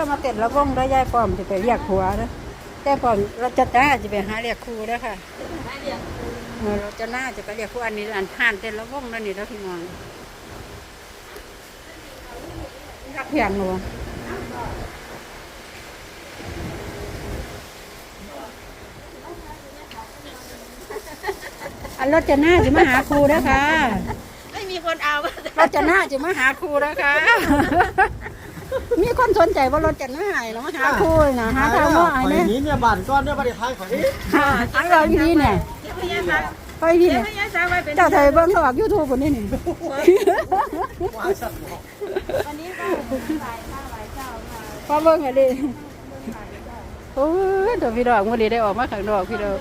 อมาเต็ดละวงได้อยายป้อมจะไปเรียกผัวเด้อแต่ป้อมเราจะน่าจะไปหาเรียกครูเด้อค่ะเออเราจะน่าจะไปเรียกครูอันนี้อันห่านเต็ดละวงนั่นนี่แล้วพี่น้องรักเพียงหนูอันรถจะน่าจะมาหาครูเด้อค่ะไม่มีคนเอารถจะน่าจะมาหาครูแล้วค่ะ มีคนสนใจว่ารถจะน่าหายแล้วมาหาครูนะหาทางว่าไอ้ข่อยเนี่ยนี้เนี่ยบ้านก้อนเนี่ยบ่ได้ขายข่อยนี้หาหาเราอยู่นี่เนี่ยพยาซักไปที่เดี๋ยเนี่วยพยาซักไว้เป็นเจ้าไทยเบิ้งเขาออกยูทูบคนนี้นี่ว่าสัตว์บอกวันนี้ก็หลายข้าวหลายเจ้าค่ะพอเบิ้งไงดิโอ้ยเดี๋ยวพี่ดอกวันนี้ได้ออกมาข้างนอกพี่ดอก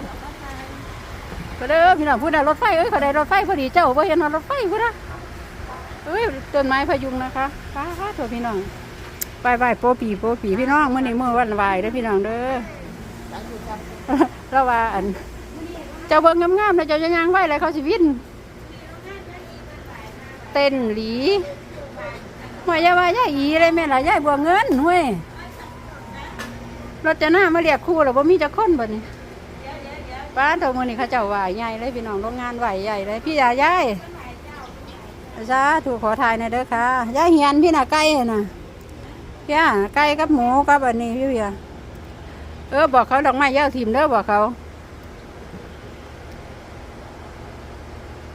ก็เด้อพี่น้องพูดนะรถไฟเอ้ยเขาได้รถไฟพอดีเจ้าพอเห็นว่ารถไฟพูดนะเอ้ยต้นไม้พยุงนะคะป้าตัวพี่น้อง ไปไปโปปีโปปีพี่น้องเมื่อนี้เมื่อวันวายเด้อพี่น้องเด้อแล้วว่าอัน เจ้าเบิ่งงามๆนะเจ้าจะย่างไหว้เลยเขาสิวินเต้นหลีหวยายว่าย่าอีเลยแม่ล่ะยายบัวเงินห้วยรถจะหน้ามาเรียกคู่หรอบ่มีจักคนบ่นี่ป้าเท่ามือนี้เขาเจ้าไหวใหญ่เลยพี่น้องโรงงานไหวใหญ่เลยพี่ยายายสาถูกขอทายหนะเด้อค่ะยายเฮียนพี่น่ะไก่น่ะ พี่าไก่กับหมูกับอันนี้พี่เบียเออบอกเขาดอกไม้ยาทิมเด้อบอกเขา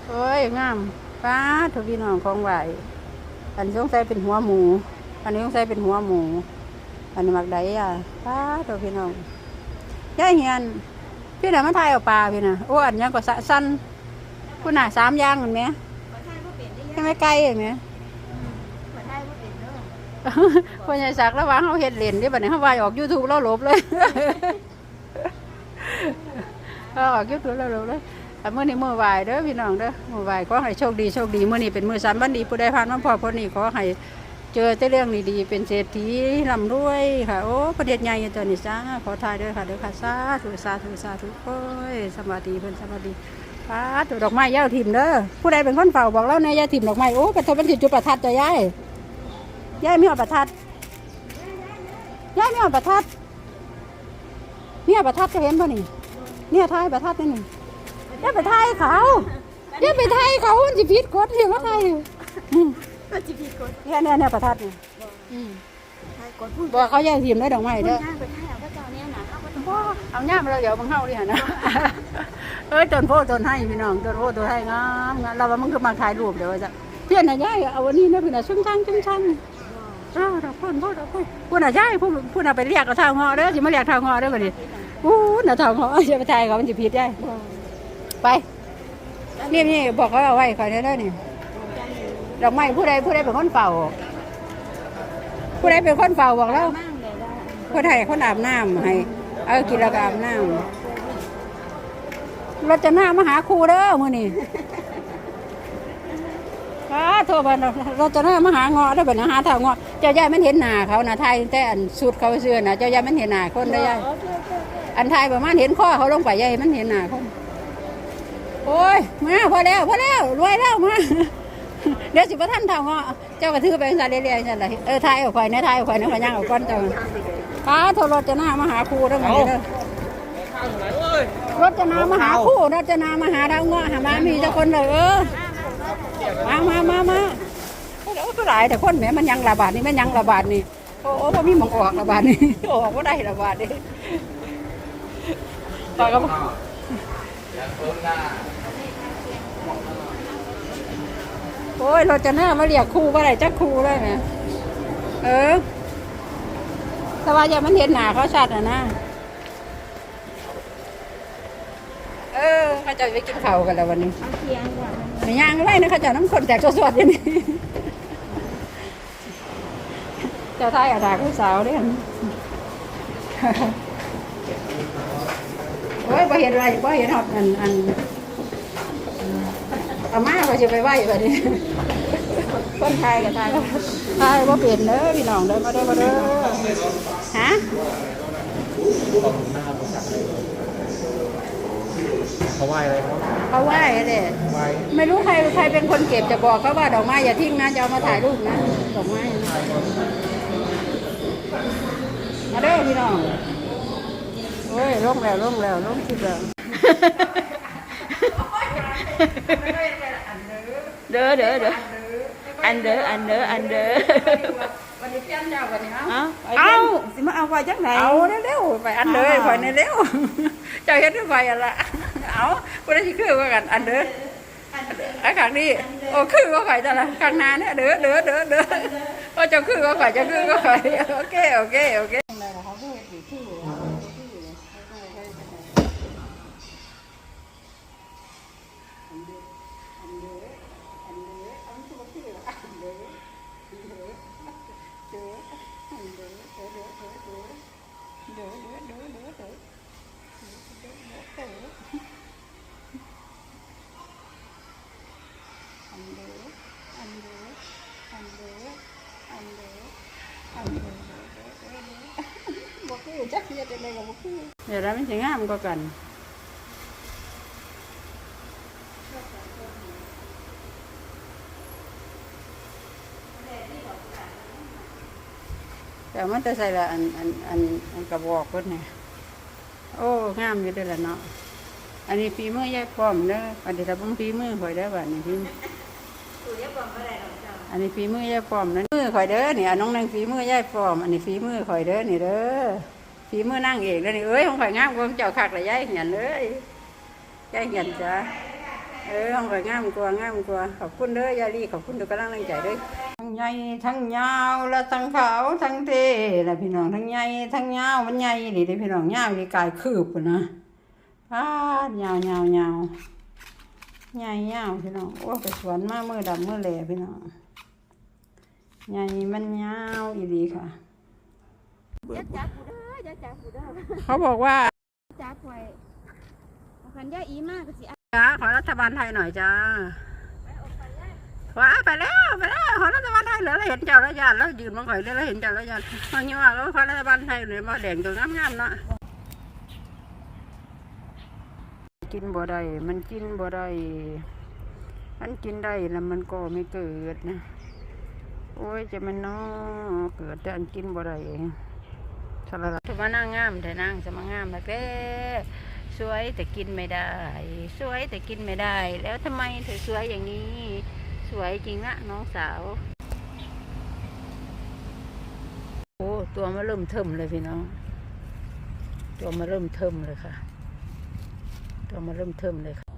โอ้ยงามป้าทุกพี่น้องของไหวอันนี้สงสัยเป็นหัวหมู อันนี้สงสัยเป็นหัวหมู อันนี้มักไดอะป้าทุกพี่น้องย่าเฮียนพี่น่ะมาทายเอาปลาพี่น่ะโอ้อันยังก็สะสั้นคุณน่ะสามย่างเหมขอย่าเปลี่ยนได้ยังใช่ไหมไก่เห็นไหม ขอไทยว่าเปลี่ยนเด้อ พ่อใหญ่สักแล้วว่าเขาเห็ดเหรียญที่บัดนี้เขาวายออกยูทูบแล้วหลบเลยเขาออกยูทูบแล้วหลบเลยเมื่อนี้มือวายเด้อพี่น้องเด้อมือไหวขอให้โชคดีโชคดีเมื่อนี้เป็นมือสามวันดีผู้ใดผ่านมาพอพอนี้ขอให้เจอแต่เรื่องดีๆเป็นเศรษฐีร่ำรวยค่ะโอ้ประเด็ใหญ่ตัวนี้จ้าขอทายเด้อค่ะเด้อค่ะสาธุสาธุสาธุโอ้ยสวัสดีเพิ่นสวัสดีป้าดอกไม้ยาถิ่มเด้อผู้ใดเป็นคนเฝ้าบอกแล้วนายยายถิ่มดอกไม้โอ้ประทบเป็นสิจุดประทัดจะยาย ยายมีหอดประทัดยายมีหอดประทัด เนี่ยประทัดจะเห็นป่ะนี่ เนี่ยทายประทัดนี่นี่ยายไปทายเขายายไปทายเขามันจะผิดกฎเรียกว่าทายอืมก็จีพีกดเนี่ยเนี่ยเนี่ยประทัดเนี่ยอืมไทยกดพูดบอกเขายายทีมได้ดอกไม้คุณเด้อย่างไปไทยเอาพระเจ้าเนี่ยนะเอาพระเจ้าบ่เอาย่ามเราเดี๋ยวบังเฮาดิหั่นนะเอ้ยต้นโพต้นให้พี่น้องต้นโพต้นให้งามงามเราว่ามันคือมาถ่ายรูปเดี๋ยวว่าจะเพื่อนน่ะยายเอาวันนี้นะเพื่อนน่ะชุ่มชังชุ่มชัง อ้าวดอกพ่นพ่นดอกพ่นพูดน่ะใช่พูดพูดน่ะไปเรียกเอาทางงอเด้อสิมาเรียกทางงอเด้อบัดนี้อู้น่ะทางงอจะไปทายเขามันสิผิดได้ไปนี่นี่บอกเขาเอาไว้คอยเด้อเด้อนี่ดอกไม้ผู้ใดผู้ใดเป็นคนเป่าผู้ใดเป็นคนเป่าบอกแล้วมั่งเลยได้คนให้คนอาบน้ำให้เอากินแล้วก็อาบน้ำเราจะหน้ามาหาครูเด้อมือนี้ อ้าโทรมาเราจะหน้ามาหาเงาะได้อบัดนี้หาทางเงาะเจ้ายายมันเห็นหน้าเขานะไทยแต่อันสุดเขาเสื้อนะเจ้ายายมันเห็นหน้าคนได้อยายโอเคโอเคอันไทยประมาณเห็นข้อเขาลงไปยายมันเห็นหน้าคนโอ้ยมาพอแล้วพอแล้วรวยแล้วมาเดี๋ยวสิบ่ท่านทางเงาะเจ้าก็ถือไปสั่นเรื่อยๆสั่นเลยเออไทยเอาไข่ในไทยเอาไข่ในขย่างเอาก้อนเจ้าป้าโทรรถจะหน้ามาหาครูเด้อมื้อนี้เด้อรถจะนามาหาคู่รถจะนามาหาดาวเงาะหามามีแต่คนเลยเออ มามามามาโอ้ก็หลายแต่คนแหมมันยังระบาดนี่มันยังระบาดนี่โอ้โอ้พอมีหมองออกระบาดนี่ออกก็ได้ระบาดนี่ตอนก็โอ้ยรถจะหน้ามาเรียกคู่ว่าไรจักคู่เลยไหมเออสบายใจมันเห็นหนาเขาชัดอะนะ เออเขาจะไปกินข้าวกันแล้ววันนี้เอาเคียงก่อนไม่ย่างไรนะเขาจะน้ำคนแตกสดๆอย่างนี้เจ้าทายอาดาผู้สาวเด้อนโอ้ยพอเห็นอะไรพอเห็นหอดอันอันอาม่าพอจะไปไหวแบบนี้คนไทยกับไทยไทยว่าเปลี่ยนเด้อพี่น้องเด้อมาเด้อมาเด้อฮะ เขาไหว้อะไรเขาเขาไหว้เลยไหว้ไม่รู้ใครใครเป็นคนเก็บจะบอกเขาว่าดอกไม้อย่าทิ้งนะจะเอามาถ่ายรูปนะดอกไม้นะพี่น้องโอ้ยลงแล้วลงแล้วลงสิแล้วเด้อเด้อเด้ออันเด้ออันเด้ออันเด้อวันนี้เพี้ยนเจ้าวันนี้เอาเอาเอาสิมาเอาไว้จังไหนเอาเร็วๆไปอันเด้อไปเร็วๆเจ้าเฮ็ดไปอันละ เอาบ่ได้สิคือว่ากันอันเด้อไอ้ข้างนี้โอ้คือว่าข่อยจ้ะล่ะข้างหน้าเนี่ยเด้อเด้อเด้อเด้อโอ้เจ้าคือว่าข่อยเจ้าคือว่าข่อยโอเคโอเคโอเคบ่คือจักเฮ็ดจังได๋ก็บ่คือ เดี๋ยวแล้วมันสิงามกว่ากันแต่มันจะใส่ละอันอันอันอันกระบอกเพิ่นเนี่ย โอ้งามอยู่ด้อล่ะเนาะอันนี้ฝีมือยายป้อมเด้ออันนี้เราบ่ฝีมือข่อยเด้อบัดนี้ฝีมืออันนี้ฝีมือยายป้อมนั่นมือข่อยเด้อนี่อันน้องนังฝีมือยายป้อม อันนี้ฝีมือข่อยเด้อนี่เด้อฝีมือนั่งเอกเด้อนี่เอ้ยของข่อยงามกว่าของเจ้าคักละยายเหียนเอ้ยยายเหียนจ้า เออของข่อยงามกว่างามกว่าขอบคุณเด้อยายลีขอบคุณทุกกำลังใจเด้อทั้งใหญ่ทั้งยาวและทั้งขาวทั้งเท่และพี่น้องทั้งใหญ่ทั้งยาวมันใหญ่นี่เด้อพี่น้องยาวนี่กายคืบพุ่นนะอ้ายาวยาวยาวใหญ่ยาวพี่น้องโอ้ไปสวนมามือดำมือแหล่พี่น้องใหญ่มันยาวอีดีค่ะอย่าจับกูเด้ออย่าจับกูเด้อเขาบอกว่าจับไว้เอาคันย่าอีมากก็สิเอา จ้าขอรัฐบาลไทยหน่อยจ้าว้าไปแล้วไปแล้วขอรัฐบาลไทยเหลือเราเห็นเจ้าแล้วยานแล้วยืนมาข่อยเลยแล้วเห็นเจ้าแล้วยานมาเนี่ยว่าแล้วขอรัฐบาลไทยเลยมาแดงตัวงามๆเนาะกินบ่ได้มันกินบ่ได้มันกินได้แล้วมันก็ไม่เกิดนะโอ้ยจะมันเนาะเกิดแต่อันกินบ่ได้สารพัดมานั่งงามแต่นั่งจะมางามแบบเด้ สวยแต่กินไม่ได้ สวยแต่กินไม่ได้ แล้วทำไมเธอสวยอย่างนี้ สวยจริงนะน้องสาว โอ้ตัวมาเริ่มเทิมเลยพี่น้อง ตัวมาเริ่มเทิมเลยค่ะ ตัวมาเริ่มเทิมเลยค่ะ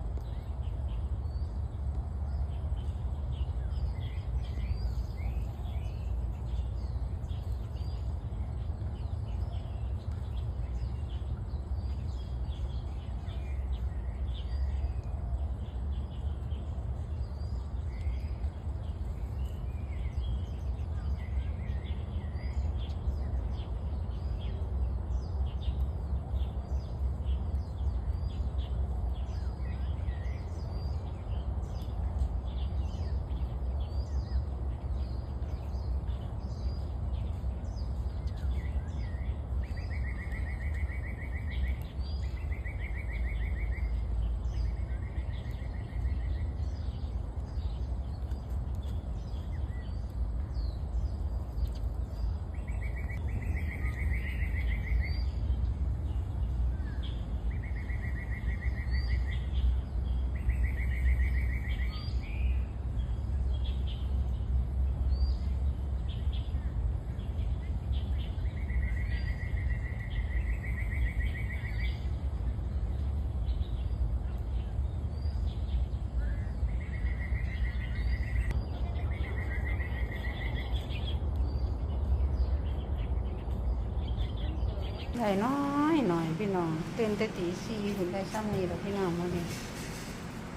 ได้น้อยหน่อยพี่น้องเตือนแต่ตีสี่ถึงได้ซ้ำนี้แล้วพี่น้องมาเนี่ย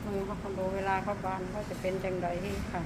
มือเขาคอนโดเวลาเขาบานก็จะเป็นจังไดค่ะ